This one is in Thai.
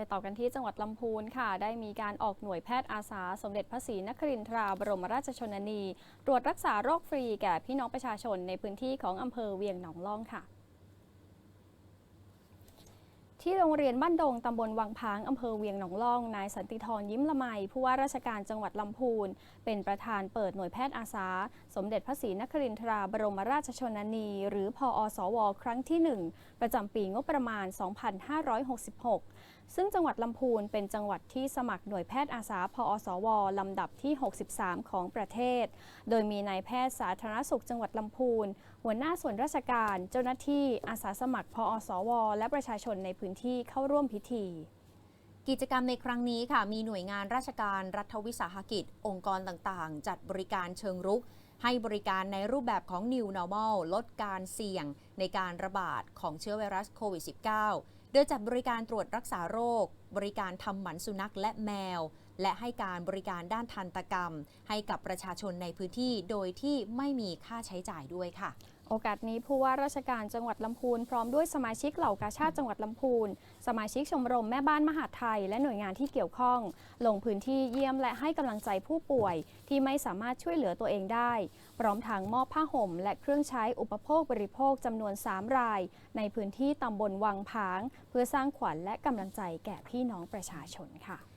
ไปต่อกันที่จังหวัดลำพูนค่ะ ได้มีการออกหน่วยแพทย์อาสา สมเด็จพระศรีนครินทราบรมราชชนนี ตรวจรักษาโรคฟรีแก่พี่น้องประชาชนในพื้นที่ของอำเภอเวียงหนองล่องค่ะ ที่โรงเรียนบ้านดงตำบลวังพางอำเภอเวียงหนองล่อง นายสันติธรยิ้มละไมผู้ว่าราชการจังหวัดลำพูน เป็นประธานเปิดหน่วยแพทย์อาสา สมเด็จพระศรีนครินทราบรมราชชนนี หรือพออสว ครั้งที่ 1 ประจำปีงบประมาณ 2566 ซึ่งจังหวัดลำพูนเป็นจังหวัดที่สมัครหน่วยแพทย์อาสาพอสว ลำดับที่ 63 ของประเทศ โดยมีนายแพทย์สาธารณสุขจังหวัดลำพูน หัวหน้าส่วนราชการ เจ้าหน้าที่อาสาสมัครพอสว และประชาชนในพื้นที่เข้าร่วมพิธี กิจกรรมในครั้งนี้ค่ะมีหน่วยงานราชการรัฐวิสาหกิจ องค์กรต่างๆ จัดบริการเชิงรุก ให้บริการในรูปแบบของ New Normal ลดการเสี่ยงในการระบาดของเชื้อไวรัสโควิด -19 โดยจัดบริการตรวจรักษาโรค บริการทำหมันสุนัขและแมว และให้การบริการด้านทันตกรรม ให้กับประชาชนในพื้นที่โดยที่ไม่มีค่าใช้จ่ายด้วยค่ะ โอกาสนี้ผู้ว่าราชการจังหวัดลำพูนพร้อมด้วยสมาชิกเหล่ากาชาติจังหวัดลำพูน สมาชิกชมรมแม่บ้านมหาดไทย และหน่วยงานที่เกี่ยวข้อง ลงพื้นที่เยี่ยมและให้กำลังใจผู้ป่วย ที่ไม่สามารถช่วยเหลือตัวเองได้ พร้อมทางมอบผ้าห่ม และเครื่องใช้อุปโภคบริโภคจำนวน 3 ราย ในพื้นที่ตำบลวังผาง เพื่อสร้างขวัญและกำลังใจแก่พี่น้องประชาชนค่ะ